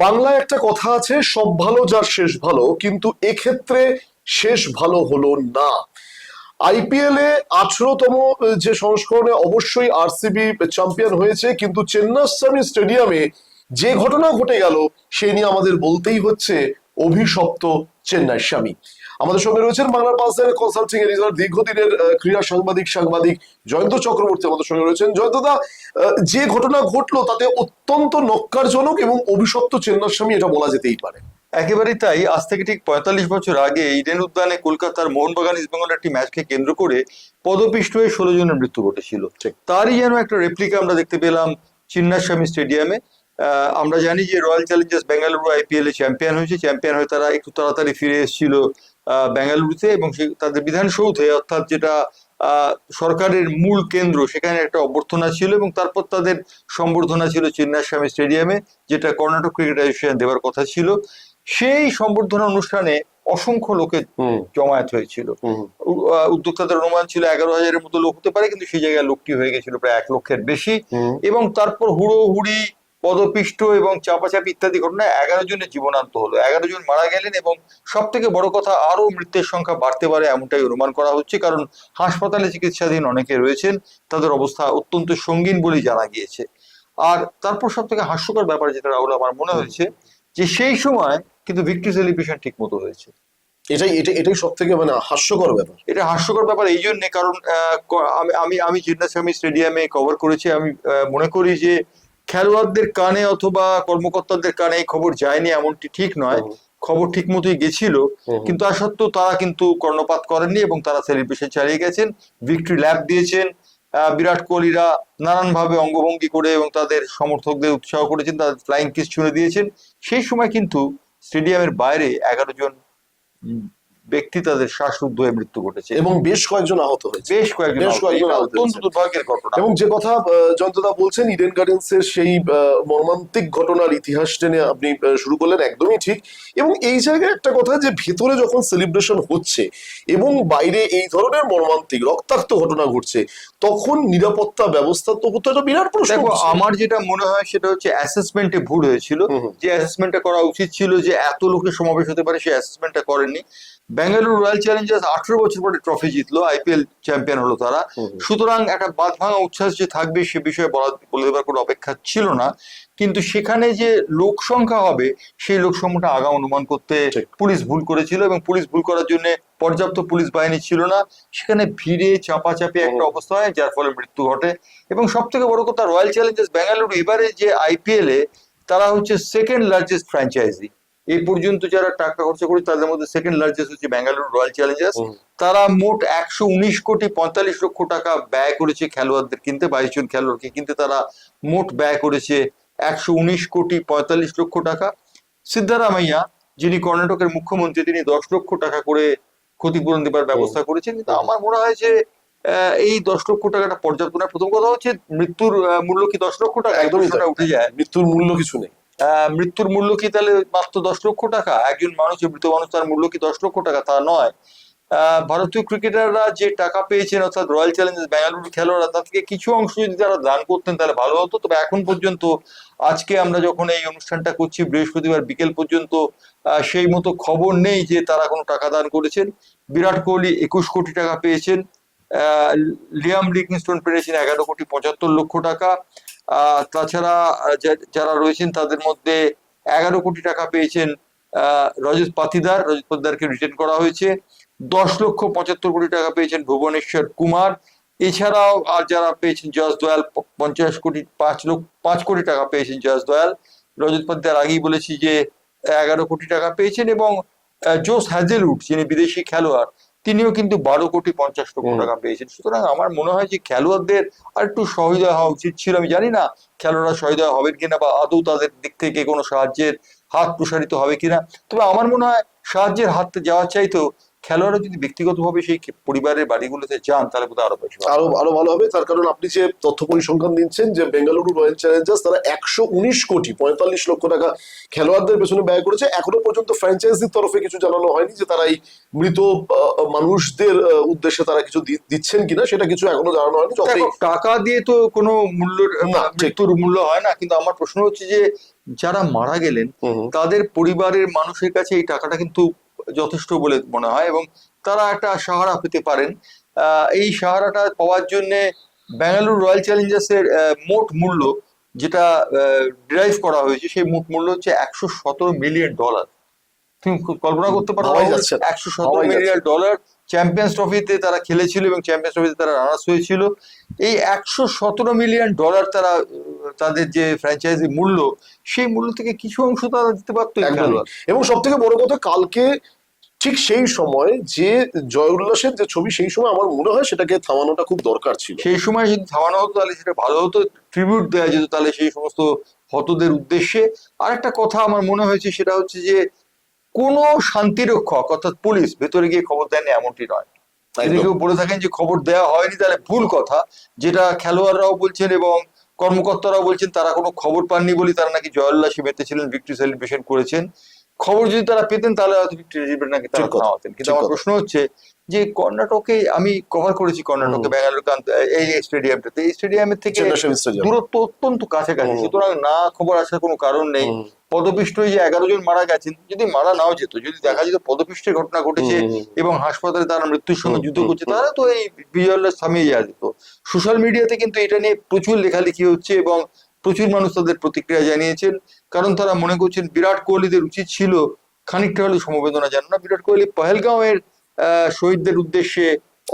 বাংলায় একটা কথা আছে, সব ভালো যার শেষ ভালো, কিন্তু এক্ষেত্রে শেষ ভালো হলো না। আইপিএল এ আঠারোতম যে সংস্করণে অবশ্যই আরসিবি চ্যাম্পিয়ন হয়েছে, কিন্তু চেন্নাস্বামী স্টেডিয়ামে যে ঘটনা ঘটে গেল, সে নিয়ে আমাদের বলতেই হচ্ছে অভিশপ্ত চেন্নাই স্বামী আমাদের সঙ্গে রয়েছেন বাংলার পালসের কনসাল্টিং এর দীর্ঘদিনের ক্রীড়া সাংবাদিক সাংবাদিক জয়ন্ত চক্রবর্তী আমাদের সঙ্গে রয়েছেন। জয়ন্তদা যে ঘটনা ঘটলো তাতে অত্যন্ত নক্কারজনক এবং অভিশপ্ত চেন্নাস্বামী এটা বলা যেতেই পারে। একেবারেই তাই। আজ থেকে ঠিক পঁয়তাল্লিশ বছর আগে ইডেন উদ্যানে কলকাতার মোহনবাগান ইস্টবেঙ্গল একটি ম্যাচকে কেন্দ্র করে পদপিষ্ট হয়ে ষোলো জনের মৃত্যু ঘটেছিল। ঠিক। তারই যেন একটা রেপ্লিকা আমরা দেখতে পেলাম চিন্নাস্বামী স্টেডিয়ামে আহ, আমরা জানি যে রয়্যাল চ্যালেঞ্জার্স বেঙ্গালুরু আইপিএল এ চ্যাম্পিয়ন হয়েছে। চ্যাম্পিয়ন হয়ে তারা একটু তাড়াতাড়ি ফিরে এসেছিল। বেঙ্গালুরুতে এবং সে তাদের বিধানসৌধে অর্থাৎ যেটা সরকারের মূল কেন্দ্র সেখানে একটা অভ্যর্থনা ছিল এবং তারপর তাদের সম্বর্ধনা ছিল চিন্নাস্বামী স্টেডিয়ামে যেটা কর্ণাটক ক্রিকেট অ্যাসোসিয়েশন দেওয়ার কথা ছিল। সেই সম্বর্ধনা অনুষ্ঠানে অসংখ্য লোকের জমায়েত হয়েছিল। উদ্যোক্তাদের অনুমান ছিল এগারো হাজারের মতো লোক হতে পারে কিন্তু সেই জায়গায় লোকটি হয়ে গেছিল প্রায় এক লক্ষের বেশি। এবং তারপর হুড়োহুড়ি পদপিষ্ট এবং চাপাচাপি ইত্যাদি ঘটনায় এগারো জনের জীবনান্ত হলো। এগারো জন মারা গেলেন এবং সব থেকে বড় কথা আরও মৃত্যুর সংখ্যা বাড়তে পারে এমনটাই অনুমান করা হচ্ছে কারণ হাসপাতালে চিকিৎসাধীন অনেকে রয়েছেন তাদের অবস্থা অত্যন্ত সঙ্গীন বলেই জানা গিয়েছে। আর তারপর সব থেকে হাস্যকর ব্যাপার যেটা রাহুল আমার মনে হয়েছে যে সেই সময় কিন্তু ভিক্টরি সেলিব্রেশন ঠিক মতো হয়েছে। এটাই এটা এটাই সব থেকে মানে হাস্যকর ব্যাপার। এটা হাস্যকর ব্যাপার এই জন্যে কারণ আমি আমি আমি জিন্নাস্বামী স্টেডিয়ামে কভার করেছি আমি আহ, মনে করি যে খেলোয়াড়দের কানে অথবা কর্মকর্তাদের কানে এই খবর যায়নি এমনটি ঠিক নয়। খবর ঠিক মতোই গেছিল কিন্তু তা সত্ত্বেও তারা কিন্তু কর্ণপাত করেননি এবং তারা সেলিব্রেশন চালিয়ে গেছেন ভিক্টরি ল্যাব দিয়েছেন বিরাট কোহলিরা নানানভাবে অঙ্গভঙ্গি করে এবং তাদের সমর্থকদের উৎসাহ করেছেন তাদের ফ্লাইং কিস ছুঁড়ে দিয়েছেন। সেই সময় কিন্তু স্টেডিয়ামের বাইরে এগারো জন ব্যক্তি তাদের শ্বাসরুদ্ধ হয়ে মৃত্যু ঘটেছে। এবং বেশ কয়েকজন আহত হয়েছে। বেশ কয়েকজন বেশ কয়েকজন আহত অত্যন্ত দুর্ভাগ্যের ঘটনা। এবং যে কথা জয়ন্তদা বলছেন ইডেন গার্ডেন্স এর সেই মর্মান্তিক ঘটনার ইতিহাস টেনে আপনি শুরু করলেন একদমই ঠিক। এবং এই জায়গায় একটা কথা যে ভেতরে যখন সেলিব্রেশন হচ্ছে এবং বাইরে এই ধরনের মর্মান্তিক রক্তাক্ত ঘটনা ঘটছে তখন নিরাপত্তা ব্যবস্থা তো তো একটা বিরাট প্রশ্ন দেখো আমার যেটা মনে হয় সেটা হচ্ছে অ্যাসেসমেন্টে ভুল হয়েছিল। যে অ্যাসেসমেন্টটা করা উচিত ছিল যে এত লোকের সমাবেশ হতে পারে সেই অ্যাসেসমেন্টটা করেননি বেঙ্গালুরু রয়্যাল চ্যালেঞ্জার্স আঠারো বছর পরে ট্রফি জিতলো আইপিএল চ্যাম্পিয়ন হলো তারা। সুতরাং একটা বাদ ভাঙা উচ্ছ্বাস যে থাকবে সে বিষয়ে বলা বলে দেবার কোনো অপেক্ষা ছিল না। কিন্তু সেখানে যে লোক সংখ্যা হবে সেই লোক সংখ্যাটা আগা অনুমান করতে পুলিশ ভুল করেছিল এবং পুলিশ ভুল করার জন্য পর্যাপ্ত পুলিশ বাহিনী ছিল না। সেখানে ভিড়ে চাপাচাপি একটা। অবস্থা হয় যার ফলে মৃত্যু ঘটে। এবং সব থেকে বড় কথা রয়্যাল চ্যালেঞ্জার্স বেঙ্গালুরু এবারে যে আইপিএল এ তারা হচ্ছে সেকেন্ড লার্জেস্ট ফ্র্যাঞ্চাইজি এই পর্যন্ত যারা টাকা খরচা করে তাদের মধ্যে সেকেন্ড লার্জেস্ট হচ্ছে বেঙ্গালুরু রয়্যাল চ্যালেঞ্জার্স তারা মোট একশো উনিশ কোটি পঁয়তাল্লিশ লক্ষ টাকা ব্যয় করেছে খেলোয়াড়দের কিনতে বাইশ জন খেলোয়াড়কে কিনতে। তারা মোট ব্যয় করেছে একশো উনিশ কোটি পঁয়তাল্লিশ লক্ষ টাকা। সিদ্ধারামাইয়া যিনি কর্ণাটকের মুখ্যমন্ত্রী তিনি দশ লক্ষ টাকা করে ক্ষতিপূরণ দেবার ব্যবস্থা করেছেন। কিন্তু আমার মনে হয় যে আহ, এই দশ লক্ষ টাকাটা পর্যাপ্ত না। প্রথম কথা হচ্ছে মৃত্যুর মূল্য কি দশ লক্ষ টাকা? একদমই একদমই উঠে যায়। মৃত্যুর মূল্য কিছু নেই। মৃত্যুর মূল্য কি তাহলে মাত্র দশ লক্ষ টাকা? একজন মানুষ মৃত মানুষ তার মূল্য কি দশ লক্ষ টাকা? তা নয়। ভারতীয় ক্রিকেটাররা যে টাকা পেয়েছেন, অর্থাৎ রয়্যাল চ্যালেঞ্জার্স, বেঙ্গালুরু খেলোয়াড়রা, তার থেকে কিছু অংশ যদি তারা দান করতেন তাহলে ভালো হতো। তবে এখন পর্যন্ত, আজকে আমরা যখন এই অনুষ্ঠানটা করছি, বৃহস্পতিবার বিকেল পর্যন্ত সেই মতো খবর নেই যে তারা কোনো টাকা দান করেছেন। বিরাট কোহলি একুশ কোটি টাকা পেয়েছেন। লিয়াম লিকিংস্টোন পেয়েছেন এগারো কোটি পঁচাত্তর লক্ষ টাকা। তাছাড়া যারা রয়েছেন তাদের মধ্যে এগারো কোটি টাকা পেয়েছেন রজত পাতিদার। রজত পাতিদারকে রিটার্ন করা হয়েছে। দশ লক্ষ পঁচাত্তর কোটি টাকা পেয়েছেন ভুবনেশ্বর কুমার। এছাড়াও আর যারা পেয়েছেন জস দয়াল পঞ্চাশ কোটি, পাঁচ লক্ষ, পাঁচ কোটি টাকা পেয়েছেন জস দয়াল। রজত পাতিদার আগেই বলেছি যে, এগারো কোটি টাকা পেয়েছেন এবং জোস হ্যাজেলউড, যিনি বিদেশি খেলোয়াড় তিনিও কিন্তু বারো কোটি পঞ্চাশ লক্ষ টাকা পেয়েছেন। সুতরাং আমার মনে হয় যে খেলোয়াড়দের আর একটু সহৃদয় হওয়া উচিত ছিল। আমি জানি না খেলোয়াড়রা সহৃদয় হবেন কিনা বা আদৌ তাদের দিক থেকে কোনো সাহায্যের হাত প্রসারিত হবে কিনা। তবে আমার মনে হয় সাহায্যের হাত যাওয়া চাইতেও খেলোয়াড়রা যদি ব্যক্তিগতভাবে সেই পরিবারের বাড়িগুলোতে যান তাহলে বোধহয় আরও বেশি আরও আরও ভালো হবে। তার কারণ আপনি যে তথ্য পরিসংখ্যান দিচ্ছেন যে বেঙ্গালুরু রয়্যাল চ্যালেঞ্জার্স তারা একশো উনিশ কোটি পঁয়তাল্লিশ লক্ষ টাকা খেলোয়াড়দের পেছনে ব্যয় করেছে। এখনও পর্যন্ত ফ্র্যাঞ্চাইজির তরফে কিছু জানানো হয়নি যে তারা এই মৃত মানুষদের উদ্দেশ্যে তারা কিছু দিচ্ছেন কিনা সেটা কিছু এখনও জানানো হয়নি। টাকা দিয়ে তো কোনো মূল্য না, মৃত্যুর মূল্য হয় না। কিন্তু আমার প্রশ্ন হচ্ছে যে যারা মারা গেলেন। তাদের পরিবারের মানুষের কাছে এই টাকাটা কিন্তু যথেষ্ট বলে মনে হয় এবং তারা একটা সাহারা পেতে পারেন। এই সাহারাটা পাওয়ার জন্যে ব্যাঙ্গালোর রয়্যাল চ্যালেঞ্জার্সের মোট মূল্য যেটা ডিরাইভ করা হয়েছে সেই মোট মূল্য হচ্ছে একশো সতেরো মিলিয়ন ডলার তুমি খুব কল্পনা করতে পারো। একশো সতেরো মিলিয়ন ডলার চ্যাম্পিয়ন্স ট্রফিতে তারা খেলেছিল এবং চ্যাম্পিয়ন্স ট্রফিতে তারা রানার্স হয়েছিল। এই একশো সতেরো মিলিয়ন ডলার তারা তাদের যে ফ্র্যাঞ্চাইজি মূল্য সেই মূল্য থেকে কিছু অংশ তারা দিতে পারতো এবং সব থেকে বড় কথা কালকে ঠিক সেই সময় যে জয় উল্লাসের যে ছবি সেই সময় আমার মনে হয় সেটাকে থামানোটা খুব দরকার ছিল। সেই সময় যদি থামানো হতো তাহলে সেটা ভালো হতো। ট্রিবিউট দেওয়া যেত তাহলে সেই সমস্ত হতদের উদ্দেশ্যে। আর একটা কথা আমার মনে হয়েছে সেটা হচ্ছে যে কোনো শান্তিরক্ষক অর্থাৎ পুলিশ ভেতরে গিয়ে খবর দেয়নি এমনটি নয়। যদি কেউ বলে থাকেন যে খবর দেওয়া হয়নি তাহলে ভুল কথা। যেটা খেলোয়াড়রাও বলছেন এবং কর্মকর্তারাও বলছেন তারা কোনো খবর পাননি বলে তারা নাকি জয়োল্লাসে মেতেছিলেন ভিক্টরি সেলিব্রেশন করেছেন। খবর যদি তারা পেতেন তাহলে হয়তো ভিক্টরি সেলিব্রেশন নাকি তারা থামাতেন কিন্তু আমার প্রশ্ন হচ্ছে যে কর্ণাটকে আমি কভার করেছি কর্ণাটকে হুম। ব্যাঙ্গালোর এই স্টেডিয়ামটাতে এই স্টেডিয়ামের থেকে। দূরত্ব অত্যন্ত কাছাকাছি। সুতরাং না খবর আসার কোনো কারণ নেই। পদপিষ্ট হয়ে যে এগারো জন মারা গেছেন যদি মারা নাও যেত যদি দেখা যেত পদপিষ্টের ঘটনা ঘটেছে এবং হাসপাতালে তারা মৃত্যুর সঙ্গে যুদ্ধ করছে। তাহলে তো এই বিজয়াল্লাস থামিয়ে যাওয়া যেত সোশ্যাল মিডিয়াতে কিন্তু এটা নিয়ে প্রচুর লেখালেখি হচ্ছে এবং প্রচুর মানুষ তাদের প্রতিক্রিয়া জানিয়েছেন কারণ তারা মনে করছেন বিরাট কোহলিদের উচিত ছিল খানিকটা হলেও সমবেদনা জানানো। বিরাট কোহলি পহেলগাঁওয়ের শহীদদের উদ্দেশ্যে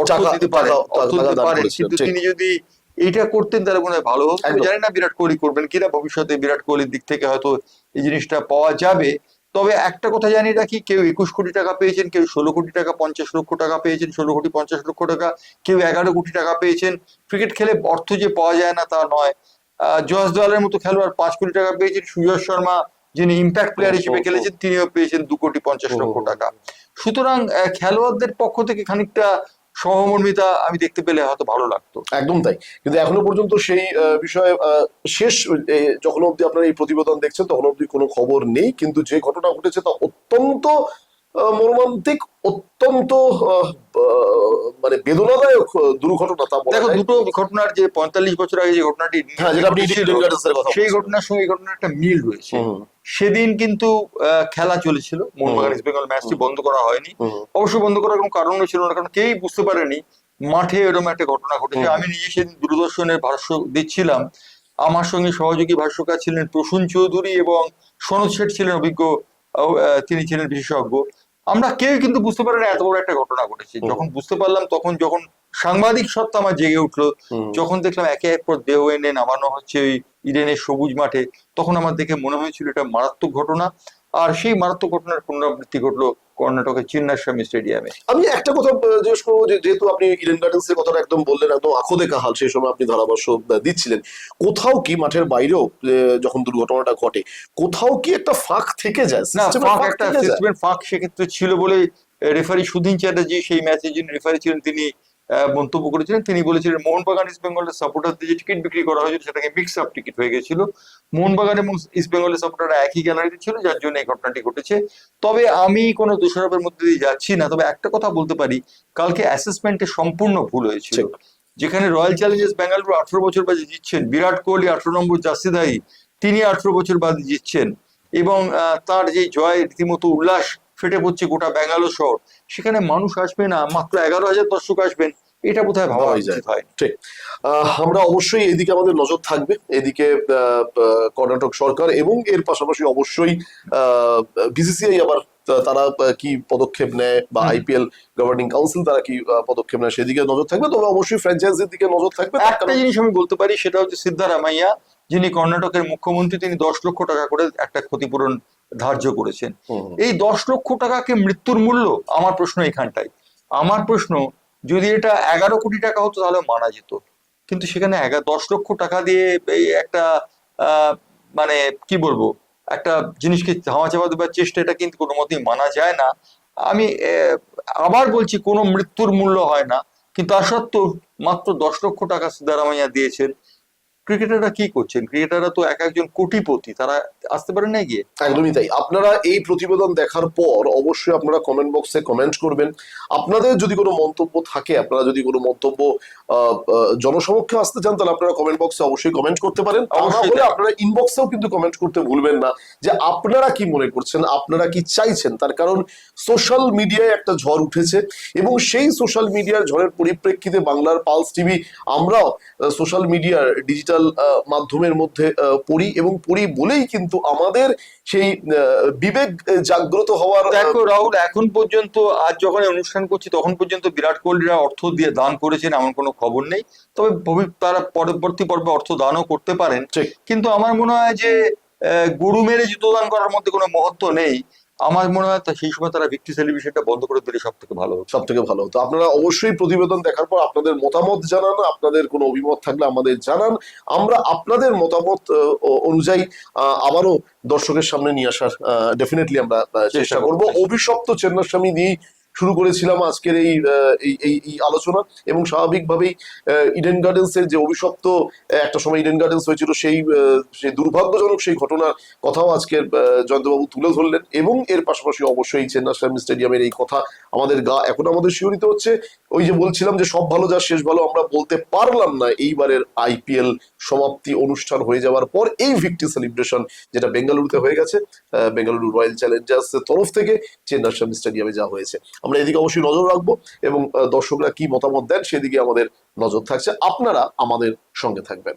অর্থ দিতে পারেন অর্থ দিতে পারেন। কিন্তু তিনি যদি এইটা করতেন তাহলে মনে হয় ভালো হতো। জানি না বিরাট কোহলি করবেন কিনা ভবিষ্যতে বিরাট কোহলির দিক থেকে হয়তো এই জিনিসটা পাওয়া যাবে। তবে একটা কথা জানি রাখি কেউ একুশ কোটি টাকা পেয়েছেন কেউ ষোলো কোটি টাকা পঞ্চাশ লক্ষ টাকা পেয়েছেন ষোলো কোটি পঞ্চাশ লক্ষ টাকা কেউ এগারো কোটি টাকা পেয়েছেন। ক্রিকেট খেলে অর্থ যে পাওয়া যায় না তা নয়। জয়স দলের মতো খেলোয়াড় পাঁচ কোটি টাকা পেয়েছেন। সুজয় শর্মা যিনি ইম্প্যাক্ট প্লেয়ার হিসেবে। খেলেছেন তিনিও পেয়েছেন দু কোটি পঞ্চাশ লক্ষ টাকা। সুতরাং খেলোয়াড়দের পক্ষ থেকে খানিকটা সহমর্মিতা আমি দেখতে পেলে হয়তো ভালো লাগতো। একদম তাই। কিন্তু এখনও পর্যন্ত সেই বিষয়ে শেষ যখন অব্দি আপনারা এই প্রতিবেদন দেখছেন তখন অব্দি কোনো খবর নেই। কিন্তু যে ঘটনা ঘটেছে তা অত্যন্ত মর্মান্তিক অত্যন্ত মানে বেদনাদায়ক দুর্ঘটনা তা দেখো দুটো ঘটনার যে পঁয়তাল্লিশ বছর আগে যে ঘটনাটি হ্যাঁ সেই ঘটনার সঙ্গে ঘটনার একটা মিল রয়েছে। সেদিন কিন্তু খেলা চলেছিল। মোহনবাগান ইস্ট বেঙ্গল ম্যাচটি বন্ধ করা হয়নি। অবশ্য বন্ধ করার কোনো কারণও ছিল না কারণ কেউই বুঝতে পারেনি মাঠে এরকম একটা ঘটনা ঘটেছে। আমি নিজে সেদিন দূরদর্শনের ভাষ্য দিচ্ছিলাম আমার সঙ্গে সহযোগী ভাষ্যকার ছিলেন প্রসূন চৌধুরী এবং সনদ শেঠ ছিলেন অভিজ্ঞ তিনি ছিলেন বিশেষজ্ঞ। আমরা কেউ কিন্তু বুঝতে পারি না এত বড় একটা ঘটনা ঘটেছে। যখন বুঝতে পারলাম তখন যখন সাংবাদিক সত্তা আমার জেগে উঠল যখন দেখলাম একে এক পর দেহ এনে নামানো হচ্ছে ওই ইডেনের সবুজ মাঠে তখন আমার দেখে মনে হয়েছিল এটা মারাত্মক ঘটনা। আর সেই মারাত্মক ঘটনার পুনরাবৃত্তি ঘটলো কর্ণাটকের চিন্নাস্বামী স্টেডিয়ামে। আমি একটা কথা জিজ্ঞেস করব যেহেতু আপনি ইডেন গার্ডেন্স এর কথাটা একদম বললেন একদম আখো দেখা হাল সেই সময় আপনি ধারাভাষ্য দিচ্ছিলেন। কোথাও কি মাঠের বাইরেও যখন দুর্ঘটনাটা ঘটে কোথাও কি একটা ফাঁক থেকে যায়? না ফাঁক একটা ফাঁক সেক্ষেত্রে ছিল বলে রেফারি সুধীন চ্যাটার্জি সেই ম্যাচের যিনি রেফারি ছিলেন তিনি মন্তব্য করেছিলেন। তিনি বলেছিলেন মোহনবাগান ইস্ট বেঙ্গলের সাপোর্টারদের যে টিকিট বিক্রি করা হয়েছিল সেটাকে মিক্স আপ টিকিট হয়ে গেছিল। মোহনবাগান এবং ইস্ট বেঙ্গলের সাপোর্টাররা একই গ্যালারিতে ছিল যার জন্য এই ঘটনাটি ঘটেছে। তবে আমি কোনো দোষারোপের মধ্যে দিয়ে যাচ্ছি না তবে একটা কথা বলতে পারি। কালকে অ্যাসেসমেন্টে সম্পূর্ণ ভুল হয়েছিল। যেখানে রয়্যাল চ্যালেঞ্জার্স বেঙ্গালুরু আঠারো বছর বাদে জিতছেন বিরাট কোহলি আঠারো নম্বর জার্সিধারী তিনি আঠারো বছর বাদে জিতছেন। এবং আহ, তার যে জয় রীতিমতো উল্লাস ফেটে পড়ছে গোটা ব্যাঙ্গালোর শহর। সেখানে মানুষ আসবে না মাত্র এগারো হাজার দর্শক আসবেন। এটা বোধহয় ভাবা ভাবাই যায়। হয়। ঠিক। আহ, আমরা অবশ্যই এদিকে আমাদের নজর থাকবে এদিকে কর্ণাটক সরকার এবং এর পাশাপাশি অবশ্যই বিসিসিআই আবার তারা কি পদক্ষেপ নেয় বা আইপিএল গভর্নিং কাউন্সিল তারা কি পদক্ষেপ নেয় সেদিকে নজর থাকবে। তবে অবশ্যই ফ্র্যাঞ্চাইজির দিকে নজর থাকবে। একটা জিনিস আমি বলতে পারি সেটা হচ্ছে সিদ্ধারামাইয়া যিনি কর্ণাটকের মুখ্যমন্ত্রী তিনি দশ লক্ষ টাকা করে একটা ক্ষতিপূরণ ধার্য করেছেন। এই দশ লক্ষ টাকাকে মৃত্যুর মূল্য আমার প্রশ্ন এখানটাই আমার প্রশ্ন যদি এটা এগারো কোটি টাকা হতো তাহলে মানা যেত। কিন্তু সেখানে দশ লক্ষ টাকা দিয়ে এই একটা মানে কি বলব, একটা জিনিসকে ধামা চাপা দেবার চেষ্টা এটা কিন্তু কোনো মতেই মানা যায় না। আমি আবার বলছি কোনো মৃত্যুর মূল্য হয় না। কিন্তু তা মাত্র দশ লক্ষ টাকা সিদ্ধারামাইয়া দিয়েছেন। ক্রিকেটাররা কি করছেন? ক্রিকেটাররা তো এক একজন কোটিপতি তারা আসতে পারেন না গিয়ে একদমই তাই। আপনারা এই প্রতিবেদন দেখার পর অবশ্যই আপনারা কমেন্ট বক্সে কমেন্ট করবেন। আপনাদের যদি কোনো মন্তব্য থাকে আপনারা যদি কোনো মন্তব্য জনসমক্ষে আসতে চান তাহলে আপনারা কমেন্ট বক্সে অবশ্যই কমেন্ট করতে পারেন। হলে আপনারা ইনবক্সেও কিন্তু কমেন্ট করতে ভুলবেন না যে আপনারা কি মনে করছেন আপনারা কি চাইছেন। তার কারণ সোশ্যাল মিডিয়ায় একটা ঝড় উঠেছে এবং সেই সোশ্যাল মিডিয়ার ঝড়ের পরিপ্রেক্ষিতে বাংলার পালস টিভি আমরাও সোশ্যাল মিডিয়ার ডিজিটাল মাধ্যমের মধ্যে পড়ি এবং পড়ি বলেই কিন্তু আমাদের সেই বিবেক জাগ্রত হওয়ার দেখো রাহুল এখন পর্যন্ত আজ যখন অনুষ্ঠান করছি তখন পর্যন্ত বিরাট কোহলিরা অর্থ দিয়ে দান করেছেন এমন কোনো খবর নেই। তবে তারা পরবর্তী পর্বে অর্থ দানও করতে পারেন। কিন্তু আমার মনে হয় যে আহ, গরু মেরে জুতো দান করার মধ্যে কোনো মহত্ব নেই। আমার মনে হয় সেই সময় তারা ভিক্টি সেলিব্রেশনটা বন্ধ করে দিলে সব থেকে ভালো সব থেকে ভালো হতো। আপনারা অবশ্যই প্রতিবেদন দেখার পর আপনাদের মতামত জানান আপনাদের কোনো অভিমত থাকলে আমাদের জানান। আমরা আপনাদের মতামত অনুযায়ী আহ, আবারও দর্শকের সামনে নিয়ে আসার ডেফিনেটলি আমরা চেষ্টা করব। অভিশপ্ত চেন্নাস্বামী দিয়েই শুরু করেছিলাম আজকের এই এই আলোচনা এবং স্বাভাবিকভাবেই ইডেন গার্ডেন্সের যে অভিশপ্ত একটা সময় ইডেন গার্ডেন্স হয়েছিল সেই সেই দুর্ভাগ্যজনক সেই ঘটনার কথাও আজকের জয়ন্তবাবু তুলে ধরলেন এবং এর পাশাপাশি অবশ্যই চেন্নাস্বামী স্টেডিয়ামের এই কথা আমাদের গা এখন আমাদের শিহরিত হচ্ছে। ওই যে বলছিলাম যে সব ভালো যা শেষ ভালো আমরা বলতে পারলাম না, এইবারের আইপিএল সমাপ্তি অনুষ্ঠান হয়ে যাওয়ার পর এই ভিক্টি সেলিব্রেশন যেটা বেঙ্গালুরুতে হয়ে গেছে বেঙ্গালুরু রয়্যাল চ্যালেঞ্জার্স তরফ থেকে চেন্নাস্বামী স্টেডিয়ামে যা হয়েছে। আমরা এদিকে অবশ্যই নজর রাখব এবং দর্শকরা কি মতামত দেন সেদিকে আমাদের নজর থাকছে। আপনারা আমাদের সঙ্গে থাকবেন।